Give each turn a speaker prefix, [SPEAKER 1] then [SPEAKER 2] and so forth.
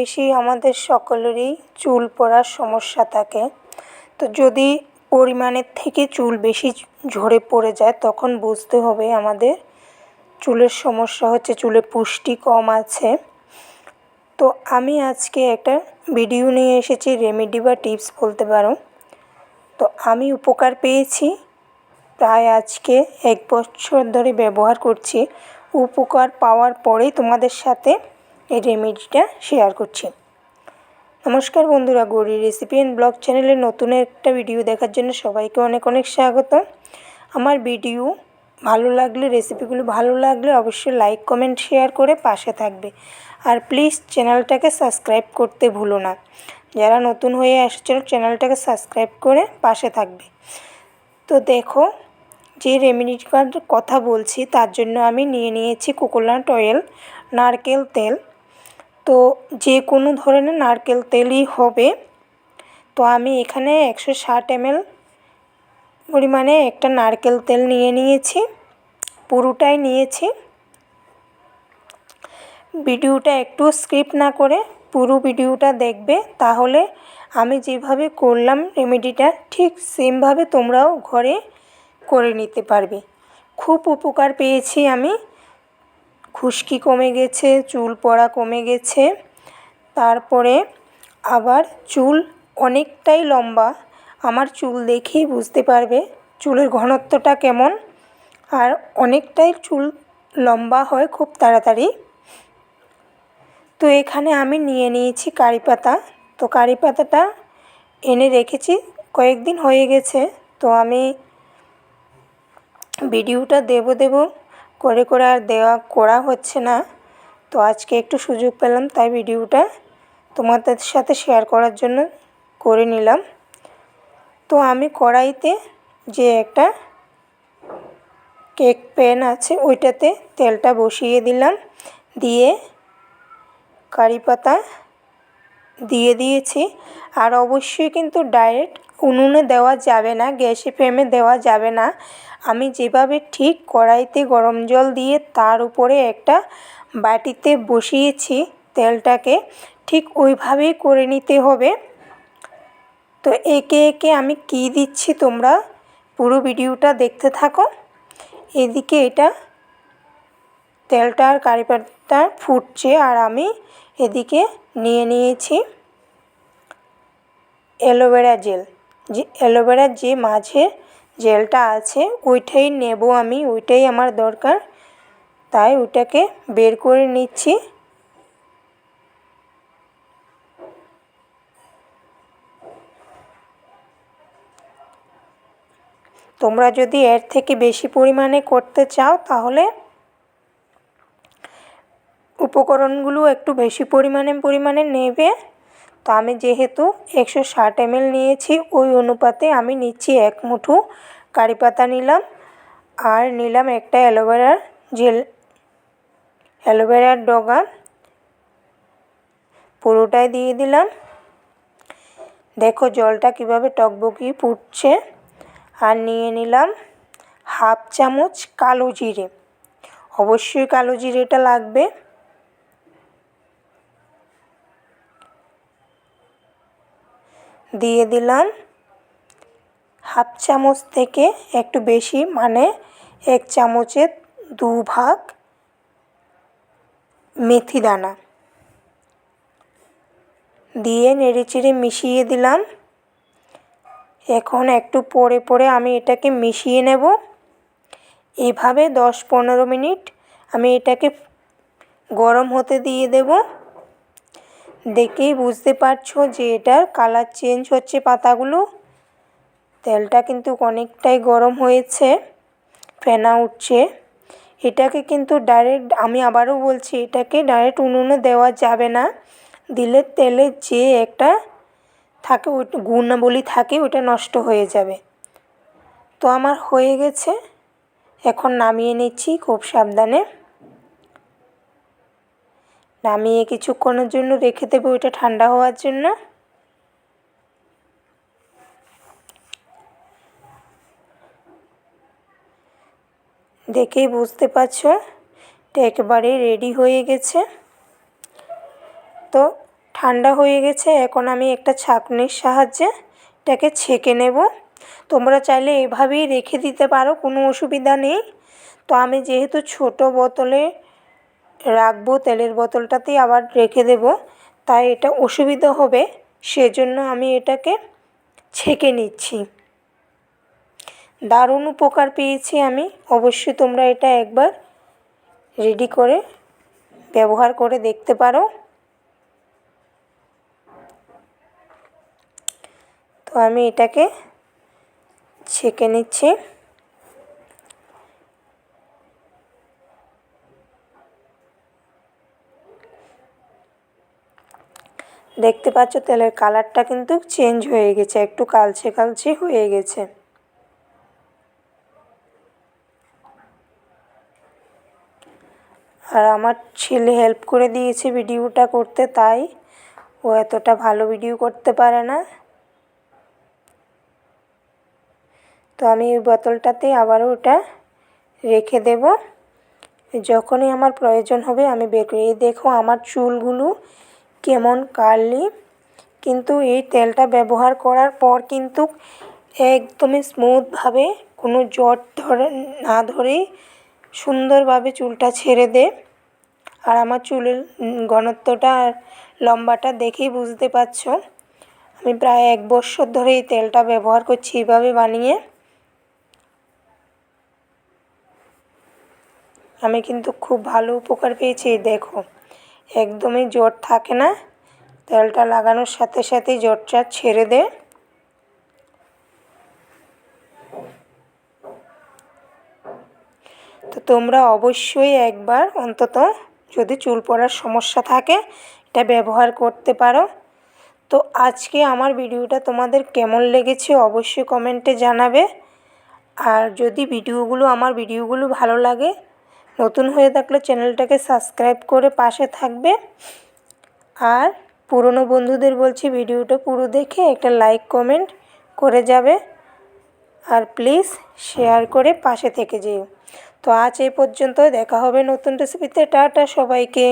[SPEAKER 1] বেশি আমাদের সকলেরই চুল পড়ার সমস্যা থাকে। তো যদি পরিমাণের থেকে চুল বেশি ঝরে পড়ে যায়, তখন বুঝতে হবে আমাদের চুলের সমস্যা হচ্ছে চুলে পুষ্টি কম আছে। তো আমি আজকে একটা ভিডিও নিয়ে এসেছি, রেমেডি বা টিপস বলতে পারো। তো আমি উপকার পেয়েছি, প্রায় আজকে এক বছর ধরে ব্যবহার করছি। উপকার পাওয়ার পরেই তোমাদের সাথে এই রেমেডিটা শেয়ার করছি। নমস্কার বন্ধুরা, গৌরী রেসিপি অ্যান্ড ব্লগ চ্যানেলে নতুন একটা ভিডিও দেখার জন্য সবাইকে অনেক অনেক স্বাগত আমার ভিডিও ভালো লাগলে রেসিপিগুলো ভালো লাগলে অবশ্যই লাইক কমেন্ট শেয়ার করে পাশে থাকবে। আর প্লিজ চ্যানেলটাকে সাবস্ক্রাইব করতে ভুলো না। যারা নতুন হয়ে আসছিল চ্যানেলটাকে সাবস্ক্রাইব করে পাশে থাকবে। তো দেখো, যে রেমেডিটার কথা বলছি, তার জন্য আমি নিয়ে নিয়েছি কোকোনাট অয়েল নারকেল তেল। তো যে কোনো ধরনের নারকেল তেলই হবে। তো আমি এখানে একশো ষাট এমএল পরিমাণে একটা নারকেল তেল নিয়ে নিয়েছি, পুরোটাই নিয়েছি। ভিডিওটা একটু স্কিপ না করে পুরো ভিডিওটা দেখবে, তাহলে আমি যেভাবে করলাম রেমেডিটা ঠিক সেমভাবে তোমরাও ঘরে করে নিতে পারবে। খুব উপকার পেয়েছি আমি খুশকি কমে গেছে, চুল পড়া কমে গেছে। তারপরে আবার চুল অনেকটাই লম্বা। আমার চুল দেখেই বুঝতে পারবে চুলের ঘনত্বটা কেমন। আর অনেকটাই চুল লম্বা হয় খুব তাড়াতাড়ি। তো এখানে আমি নিয়ে নিয়েছি কারি পাতা। তো কারি পাতাটা এনে রেখেছি, কয়েকদিন হয়ে গেছে। তো আমি ভিডিওটা দেব দেব করে করে আর দেওয়া করা হচ্ছে না। তো আজকে একটু সুযোগ পেলাম, তাই ভিডিওটা তোমাদের সাথে শেয়ার করার জন্য করে নিলাম। তো আমি কড়াইতে যে একটা কেক প্যান আছে, ওইটাতে তেলটা বসিয়ে দিলাম। দিয়ে কারি পাতা দিয়ে দিয়েছি। আর অবশ্যই কিন্তু ডাইরেক্ট উনুনে দেওয়া যাবে না, গ্যাসে ফ্লেমে দেওয়া যাবে না। আমি যেভাবে ঠিক কড়াইতে গরম জল দিয়ে তার উপরে একটা বাটিতে বসিয়েছি তেলটাকে, ঠিক ওইভাবেই করে নিতে হবে। তো একে একে আমি কি দিচ্ছি তোমরা পুরো ভিডিওটা দেখতে থাকো। এদিকে এটা তেলটা আর কারি পাতা ফুটছে আর আমি এদিকে নিয়ে নিয়েছি অ্যালোভেরা জেল। যে অ্যালোভেরার যে মাঝে জেলটা আছে, ওইটাই নেব আমি, ওইটাই আমার দরকার। তাই ওইটাকে বের করে নিচ্ছি। তোমরা যদি এর থেকে বেশি পরিমাণে করতে চাও, তাহলে উপকরণগুলো একটু বেশি পরিমাণে পরিমাণে নেবে। আমি যেহেতু একশো ষাট এমএল নিয়েছি, ওই অনুপাতে আমি নিচ্ছি এক মুঠো কারি পাতা নিলাম। আর নিলাম একটা অ্যালোভেরার জেল, অ্যালোভেরার ডগা। পুরোটাই দিয়ে দিলাম। দেখো জলটা কীভাবে টকবকি ফুটছে। আর নিয়ে নিলাম হাফ চামচ কালো জিরে। অবশ্যই কালো জিরেটা লাগবে। দিয়ে দিলাম। হাফ চামচ থেকে একটু বেশি মানে এক চামচের দু ভাগ মেথি দানা। দিয়ে নেড়েচেড়ে মিশিয়ে দিলাম। এখন একটু পরে পরে আমি এটাকে মিশিয়ে নেব। এভাবে দশ পনেরো মিনিট আমি এটাকে গরম হতে দিয়ে দেব। দেখেই বুঝতে পারছ যে এটার কালার চেঞ্জ হচ্ছে পাতাগুলো। তেলটা কিন্তু অনেকটাই গরম হয়েছে, ফেনা উঠছে। এটাকে কিন্তু ডাইরেক্ট আমি আবারও বলছি, এটাকে ডাইরেক্ট উনুনে দেওয়া যাবে না। দিলে তেলে যে একটা থাকে, ওই গুণাবলী থাকে ওটা নষ্ট হয়ে যাবে। তো আমার হয়ে গেছে। এখন নামিয়ে নিচ্ছি, খুব সাবধানে। নামিয়ে কিছুক্ষণের জন্য রেখে দেবো, ওইটা ঠান্ডা হওয়ার জন্য। দেখেই বুঝতে পারছ, এটা একেবারে রেডি হয়ে গেছে। তো ঠান্ডা হয়ে গেছে, এখন আমি একটা ছাঁকনির সাহায্যে এটাকে ছেঁকে নেব। তোমরা চাইলে এভাবেই রেখে দিতে পারো, কোনো অসুবিধা নেই। তো আমি যেহেতু ছোট বোতলে রাখব তেলের বোতলটাতেই আবার রেখে দেব। তাই এটা অসুবিধা হবে, সেজন্য আমি এটাকে ছেঁকে নিচ্ছি। দারুণ উপকার পেয়েছি আমি। অবশ্যই তোমরা এটা একবার রেডি করে ব্যবহার করে দেখতে পারো। তো আমি এটাকে ছেঁকে নিচ্ছি। দেখতে পাচ্ছ তেলের কালারটা কিন্তু চেঞ্জ হয়ে গেছে, একটু কালচে কালচে হয়ে গেছে। আর আমার ছেলে হেল্প করে দিয়েছে ভিডিওটা করতে, তাই ও এতটা ভালো ভিডিও করতে পারে না। তো আমি ওই বোতলটাতে আবারও ওটা রেখে দেব। যখনই আমার প্রয়োজন হবে আমি বের করি দেখো আমার চুলগুলো কেমন কার্লি কিন্তু এই তেলটা ব্যবহার করার পর কিন্তু একদমই স্মুথভাবে কোনো জট ধরে না ধরেই সুন্দরভাবে চুলটা ছেড়ে দে। আর আমার চুলের ঘনত্বটা আর লম্বাটা দেখেই বুঝতে পারছ। আমি প্রায় এক বছর ধরে এই তেলটা ব্যবহার করছি এইভাবে বানিয়ে। আমি কিন্তু খুব ভালো উপকার পেয়েছি দেখো। একদমই জট থাকে না। তেলটা লাগানোর সাথে সাথেই জটটা ছেড়ে দেয় তো তোমরা অবশ্যই একবার অন্তত যদি চুল পড়ার সমস্যা থাকে, এটা ব্যবহার করতে পারো। তো আজকে আমার ভিডিওটা তোমাদের কেমন লেগেছে অবশ্যই কমেন্টে জানাবে। আর যদি ভিডিওগুলো, আমার ভিডিওগুলো ভালো লাগে নতুন হয়ে থাকলে চ্যানেলটাকে সাবস্ক্রাইব করে পাশে থাকবে। আর পুরনো বন্ধুদের বলছি ভিডিওটা পুরো দেখে একটা লাইক, কমেন্ট করে যাবে। আর প্লিজ শেয়ার করে পাশে থেকে যেও। তো আজ এই পর্যন্ত দেখা হবে নতুন রেসিপিতে টাটা সবাইকে।